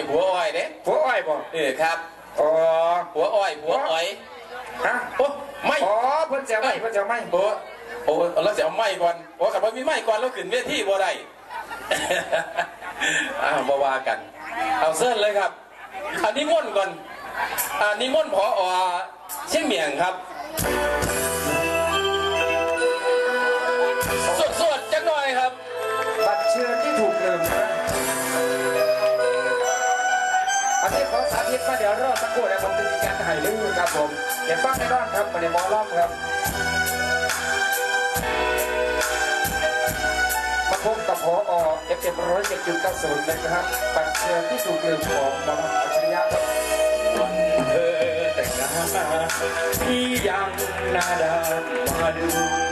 นี่หัวอ้อยเด้หัวอ้อยบ่เออครับอ๋อหัวอ้อยหัวอ้อยฮะโอ้ไม่อ๋อเพิ่นจะไม่เพิ่นจะไม่โอ้โอ้เราจะเอาไม้ก่อนโอ้ขับว่ามีไม้ก่อนแล้วขึ้นเวทีบ่ได้อ้าวมาว่ากัน เอาเส้นเลยครับอันนี้ม่วนก่อนอันนี้ม่วนพออเชียงเมียงครับ นนี้ขอสาธิตมาเดี๋ยวรอสักครู่นะผมจะมีการถ่ายรูปครับผมเก็บฟังในรอบครับมาในมอลล์ครับมาพบกับพอเอฟเอ็มร้อยเจ็ดจุดเก้าศูนย์เลยนะครับบัตรเชิญที่ถูกลืมของบอลอัจฉริยะครับวันเธอแต่งงานพี่ยังนาดามาดู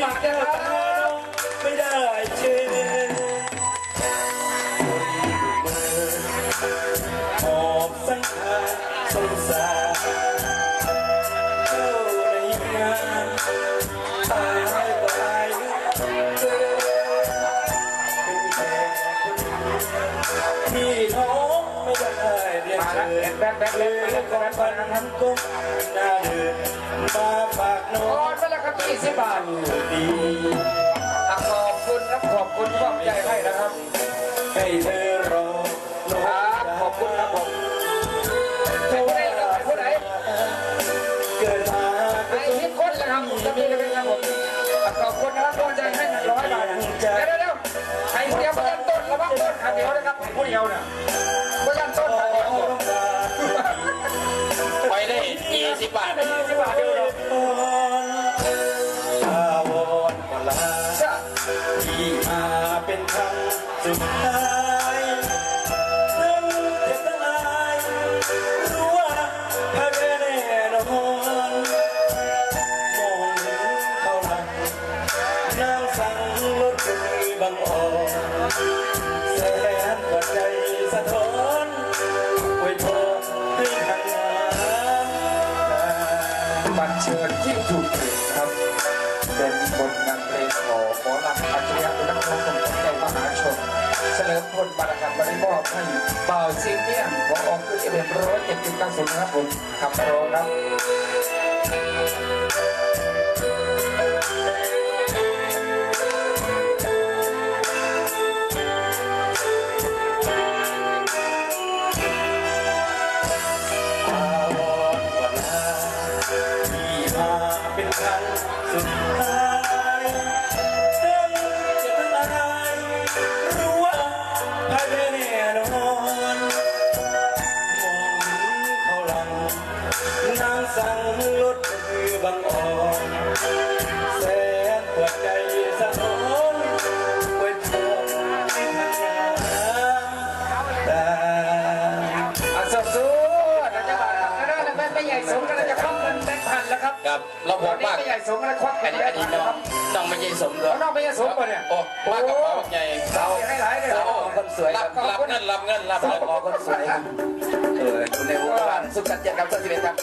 ๆถึงจะหมักจะครับไม่ได้เชื่อหอบสังขารสงสารเข้าในงานตายก็ตายเป็นแค่ที่น้องไม่ได้เรียนเชิแล้วญแบ็คแบ็คเลแบ็คยแบ็คก่อนแบ็คฝัแบ็นนั้นก็น้าเดิน สิบบาทดีอะขอบคุณครับขอบคุณขอบใจให้นะครับให้เธอรอน้องครับขอบคุณครับผมผู้ใดครับผู้ใดเกิดมาไอ้ที่คนละครับผมจะมีเลยครับผมอะขอบคุณนะครับขอบใจให้หนึ่งร้อยบาทเดี๋ยวเดี๋ยวเดี๋ยวให้ผู้เดียวประยันต้นระวังต้นขาเดียวนะครับให้ผู้เดียวเนี่ย ห้ทางงานบัตรเชิญที่ถูกเปลี่ยนครับ เป็นบทงานเพลงของหมอลำอัจฉริยะ ลิมพลบารกันบริมอบให้เบ่าซิงเนี่ยนขอออกคือเอเวนร้อยเจ็ดจุดเก้าศูนย์ครับผมขับรถครับ ม่ไม่ใหญ่สมกันแล้วจะควักเงินแบงค์พันแล้วครับครับเราบวัอนกนี้มากไม่ใหญ่สมกันแล้วควักอัเงินนนี้แบอังนค์นี้พันน้นะองครับต้องไม่ใช่สมเลแล้ยวน้องไม่ใหญ่สมป่ะเนี่ยโอ้มากกระเป๋าใหญ่เราให้หลายเลยโอ้คนสวยรับรับเงินรับเงินรับสเงินอคนสวยเออคุณในวงการสุขสันต์เจ็ดครับสิบเอ็ดครับ